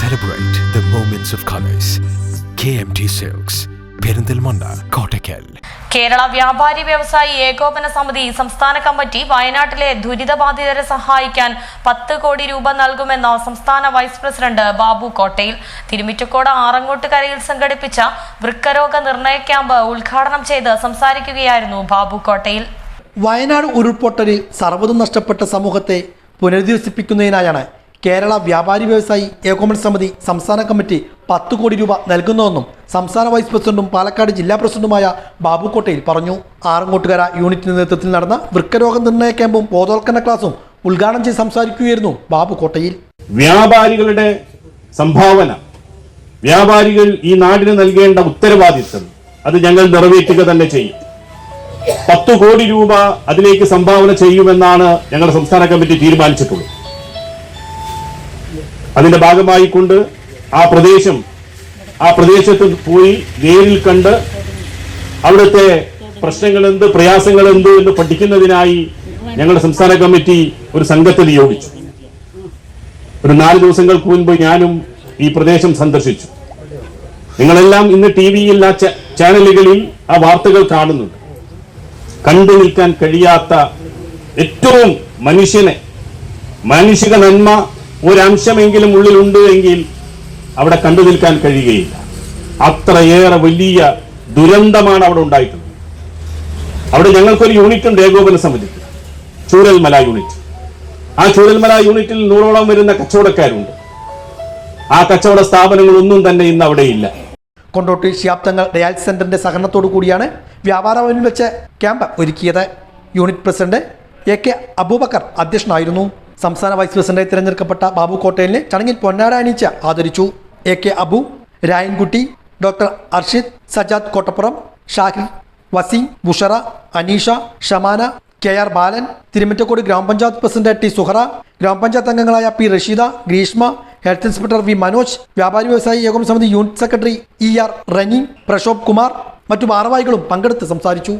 Celebrate the moments of colors. KMT Silks, Perinthalmanna Kottakkal Kerala വ്യാപാരി വ്യവസായി ഏകോപന സമിതി സംസ്ഥാന കമ്മിറ്റി വയനാട്ടിലെ ദുരിതബാധിതരെ സഹായിക്കാൻ പത്ത് കോടി രൂപ നൽകുമെന്ന് സംസ്ഥാന വൈസ് പ്രസിഡന്റ് ബാബു കോട്ടയിൽ തിരുമിറ്റക്കോട് ആറങ്ങോട്ടുകരയിൽ സംഘടിപ്പിച്ച വൃക്കരോഗ നിർണയ ക്യാമ്പ് ഉദ്ഘാടനം ചെയ്ത് സംസാരിക്കുകയായിരുന്നു ബാബു കോട്ടയിൽ വയനാട് ഉരുൾപൊട്ടലിൽ സർവതും നഷ്ടപ്പെട്ട സമൂഹത്തെ പുനരധിവസിപ്പിക്കുന്നതിനായാണ് കേരള വ്യാപാരി വ്യവസായി ഏകോപന സമിതി സംസ്ഥാന കമ്മിറ്റി പത്ത് കോടി രൂപ നൽകുന്നതെന്നും സംസ്ഥാന വൈസ് പ്രസിഡന്റും പാലക്കാട് ജില്ലാ പ്രസിഡന്റുമായ ബാബു കോട്ടയിൽ പറഞ്ഞു. ആറങ്ങോട്ടുകര യൂണിറ്റിന്റെ നേതൃത്വത്തിൽ നടന്ന വൃക്കരോഗ നിർണയ ക്യാമ്പും ബോധവൽക്കരണ ക്ലാസും ഉദ്ഘാടനം ചെയ്ത് സംസാരിക്കുകയായിരുന്നു ബാബു കോട്ടയിൽ. വ്യാപാരികളുടെ സംഭാവന. വ്യാപാരികൾ ഈ നാടിന് നൽകേണ്ട ഉത്തരവാദിത്വം. അത് ഞങ്ങൾ നിറവേറ്റുക തന്നെ ചെയ്യും. പത്തു കോടി രൂപ അതിലേക്ക് സംഭാവന ചെയ്യുമെന്നാണ് ഞങ്ങളുടെ സംസ്ഥാന കമ്മിറ്റി തീരുമാനിച്ചിട്ടുള്ളത്. അതിന്റെ ഭാഗമായി കൊണ്ട് ആ പ്രദേശം ആ പ്രദേശത്ത് പോയി നേരിൽ കണ്ട് അവിടുത്തെ പ്രശ്നങ്ങൾ എന്ത് പ്രയാസങ്ങൾ എന്ത് എന്ന് പഠിക്കുന്നതിനായി ഞങ്ങളുടെ സംസ്ഥാന കമ്മിറ്റി ഒരു സംഘത്തെ നിയോഗിച്ചു. ഒരു നാല് ദിവസങ്ങൾക്ക് മുൻപ് ഞാനും ഈ പ്രദേശം സന്ദർശിച്ചു. നിങ്ങളെല്ലാം ഇന്ന് ടി വിയിൽ ആ ചാനലുകളിൽ ആ വാർത്തകൾ കാണുന്നുണ്ട്. കണ്ടു നിൽക്കാൻ കഴിയാത്ത ഏറ്റവും മനുഷ്യനെ മാനുഷിക നന്മ ഒരംശമെങ്കിലും ഉള്ളിലുണ്ട് എങ്കിൽ അവിടെ കണ്ടു നിൽക്കാൻ കഴിയുകയില്ല. അത്രയേറെ വലിയ ദുരന്തമാണ് അവിടെ ഉണ്ടായിട്ടുള്ളത്. അവിടെ ഞങ്ങൾക്കൊരു യൂണിറ്റ് ഉണ്ട് ഏകോപന സമിതി. ചൂരൽമല യൂണിറ്റ്. ആ ചൂരൽമല യൂണിറ്റിൽ നൂറോളം വരുന്ന കച്ചവടക്കാരുണ്ട്. ആ കച്ചവട സ്ഥാപനങ്ങളൊന്നും തന്നെ ഇന്ന് അവിടെ ഇല്ല. കൊണ്ടോട്ടി ശ്യാപ്തങ്ങൾ ഡയാൽ സെന്ററിന്റെ സഹകരണത്തോടു കൂടിയാണ് വ്യാപാര ഭവനിൽ വെച്ച് ക്യാമ്പ് ഒരുക്കിയത്. Unit president A K Abubakar അധ്യക്ഷനായിരുന്നു. സംസ്ഥാന വൈസ് പ്രസിഡന്റായി തിരഞ്ഞെടുക്കപ്പെട്ട ബാബു കോട്ടയിലിനെ ചടങ്ങിൽ പൊന്നാട ആദരിച്ചു. A K Abu Rayankutty doctor Arshid Sajad Kottappuram Shahir Waseem Bushra Aneesha Shamana K R Balan Thirumittakode ഗ്രാമപഞ്ചായത്ത് പ്രസിഡന്റ് ടി സുഹറ ഗ്രാമപഞ്ചായത്ത് അംഗങ്ങളായ P Rasheeda Greeshma health inspector V Manoj വ്യാപാരി വ്യവസായി ഏകോപന സമിതി unit secretary E R Rani Prashobh Kumar മറ്റു ഭാരവാഹികളും പങ്കെടുത്ത് സംസാരിച്ചു.